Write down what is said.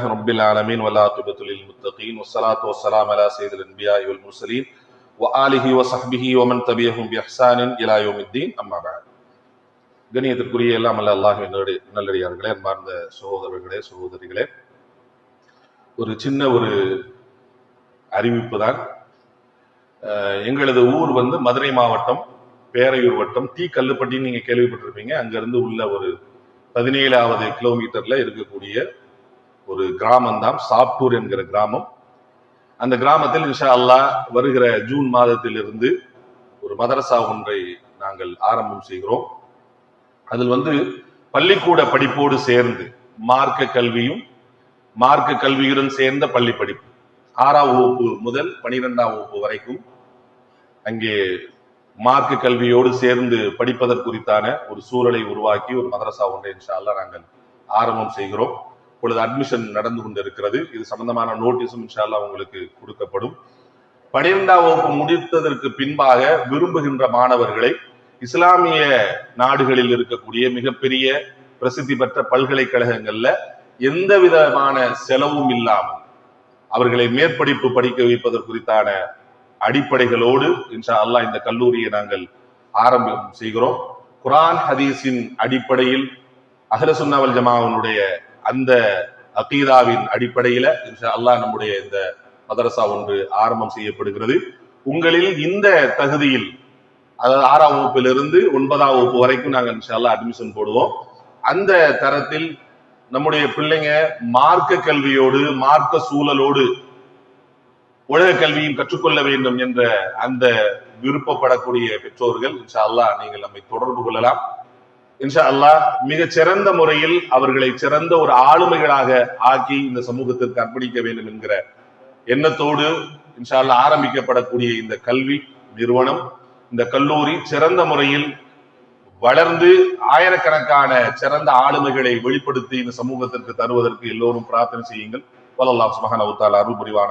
رب العالمين والعاقبة للمتقين والصلاة والسلام على سيد الأنبياء والمرسلين وآله وصحبه ومن تبعهم بإحسان إلى يوم الدين أما بعد கணியத்திற்குரிய எல்லாம் அல்ல அல்லாஹ் நல்லடியார்களே அன்பார்ந்த சகோதரர்களே சகோதரிகளே ஒரு சின்ன ஒரு அறிவிப்பு தான் அஹ் எங்களது ஊர் வந்து மதுரை மாவட்டம் பேரையூர் வட்டம் டி கல்லுப்பட்டின்னு நீங்க கேள்விப்பட்டிருப்பீங்க அங்கிருந்து உள்ள ஒரு பதினேழாவது கிலோமீட்டர்ல இருக்கக்கூடிய ஒரு கிராமம் தான் சாப்டூர் என்கிற கிராமம். அந்த கிராமத்தில் இன்ஷா அல்லாஹ் வருகிற ஜூன் மாதத்திலிருந்து ஒரு மதரசா ஒன்றை நாங்கள் ஆரம்பம் செய்கிறோம். அதில் வந்து பள்ளிக்கூட படிப்போடு சேர்ந்து மார்க்க கல்வியும் மார்க்க கல்வியுடன் சேர்ந்த பள்ளி படிப்பு. ஆறாம் வகுப்பு முதல் பனிரெண்டாம் வகுப்பு வரைக்கும் அங்கே மார்க்க கல்வியோடு சேர்ந்து படிப்பதற்குறித்தான ஒரு சூழலை உருவாக்கி ஒரு மதரசா ஒன்றை இன்ஷா அல்லாஹ் நாங்கள் ஆரம்பம் செய்கிறோம். இப்பொழுது அட்மிஷன் நடந்து கொண்டிருக்கிறது. இது சம்பந்தமான நோட்டீஸும் இன்ஷால்லா உங்களுக்கு கொடுக்கப்படும். பனிரெண்டாம் வகுப்பு முடித்ததற்கு பின்பாக விரும்புகின்ற மாணவர்களை இஸ்லாமிய நாடுகளில் இருக்கக்கூடிய மிகப்பெரிய பிரசித்தி பெற்ற பல்கலைக்கழகங்கள்ல எந்த விதமான செலவும் இல்லாமல் அவர்களை மேற்படிப்பு படிக்க வைப்பதற்குறித்தான அடிப்படைகளோடு இன்ஷா அல்லாஹ் இந்த கல்லூரியை நாங்கள் ஆரம்பம் செய்கிறோம். குரான் ஹதீஸின் அடிப்படையில் அகலசுன்னாவல் ஜமாவனுடைய அந்த அகீதாவின் அடிப்படையில அல்லாஹ் நம்முடைய இந்த மதரசா ஒன்று ஆரம்பம் செய்யப்படுகிறது. உங்களில் இந்த தகுதியில் அதாவது ஆறாம் வகுப்பிலிருந்து ஒன்பதாம் வகுப்பு வரைக்கும் நாங்கள் இன்ஷால்லா அட்மிஷன் போடுவோம். அந்த தரத்தில் நம்முடைய பிள்ளைங்க மார்க்க கல்வியோடு மார்க்க சூழலோடு உலக கல்வியும் கற்றுக்கொள்ள வேண்டும் என்ற அந்த விருப்பப்படக்கூடிய பெற்றோர்கள் இன்ஷா அல்லாஹ் நீங்கள் நம்மை தொடர்பு கொள்ளலாம். இன்ஷா அல்லாஹ் மிக சிறந்த முறையில் அவர்களை சிறந்த ஒரு ஆளுமைகளாக ஆக்கி இந்த சமூகத்திற்கு அர்ப்பணிக்க வேண்டும் என்கிற எண்ணத்தோடு இன்ஷா அல்லாஹ் ஆரம்பிக்கப்படக்கூடிய இந்த கல்வி நிறுவனம் இந்த கல்லூரி சிறந்த முறையில் வளர்ந்து ஆயிரக்கணக்கான சிறந்த ஆளுமைகளை வெளிப்படுத்தி இந்த சமூகத்திற்கு தருவதற்கு எல்லோரும் பிரார்த்தனை செய்யுங்கள். வல்லல்லாஹ் சுப்ஹானஹு அவுத்தால் அருள் புரிவான